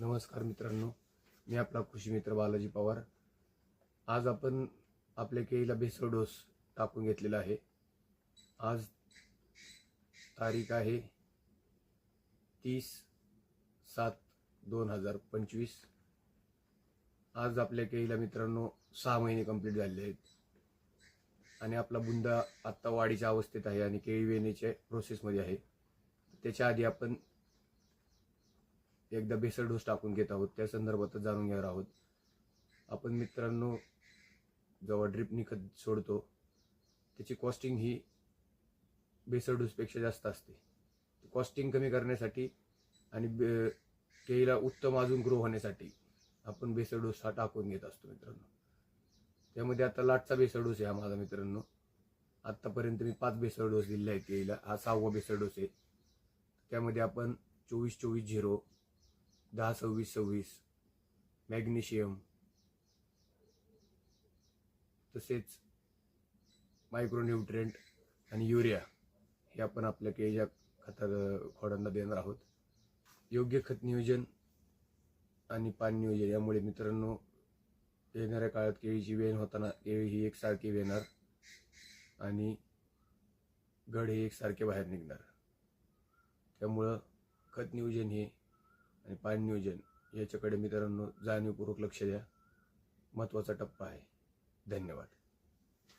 नमस्कार मित्रांनो मी आपला कृषी मित्र बालाजी पवार. आज आपण आपल्या केळीला बेसळ डोस टाकून घेतलेला आहे. आज तारीख आहे तीस सात दोन हजार पंचवीस. आज आपल्या केळीला मित्रांनो सहा महिने कंप्लीट झालेले आहेत. आणि आपला बुंदा आत्ता वाढीच्या अवस्थेत आहे आणि केळी वेणीच्या प्रोसेसमध्ये आहे. त्याच्या आधी आपण एकदा भेसळ डोस टाकून घेत आहोत. त्या संदर्भातच जाणून घेणार आहोत. आपण मित्रांनो जेव्हा ड्रिप निखत सोडतो त्याची कॉस्टिंग ही भेसळ डोसपेक्षा जास्त असते. कॉस्टिंग कमी करण्यासाठी आणि बे केळीला उत्तम अजून ग्रो होण्यासाठी आपण भेसळ डोस हा टाकून घेत असतो मित्रांनो. त्यामध्ये आता लाटचा बेसळ डोस आहे हा माझा मित्रांनो. आत्तापर्यंत मी पाच बेसळ डोस दिलेला आहेत केळीला. हा सहावा बेसळ डोस आहे. त्यामध्ये आपण चोवीस चोवीस झिरो दहा सव्वीस सव्वीस. मॅग्नेशियम. तसेच मायक्रोन्यूट्रिएंट आणि युरिया हे आपण आपल्या केळीच्या खता खोडांना देणार आहोत. योग्य खत नियोजन आणि पाणी नियोजन यामुळे मित्रांनो येणाऱ्या काळात केळीची वेण होताना केळी ही एकसारखी वेणार आणि गड हे एकसारखे बाहेर निघणार. त्यामुळं खत नियोजन हे आणि पाणी नियोजन याच्याकडे मित्रांनो जाणीवपूर्वक लक्ष द्या. महत्त्वाचा टप्पा आहे. धन्यवाद.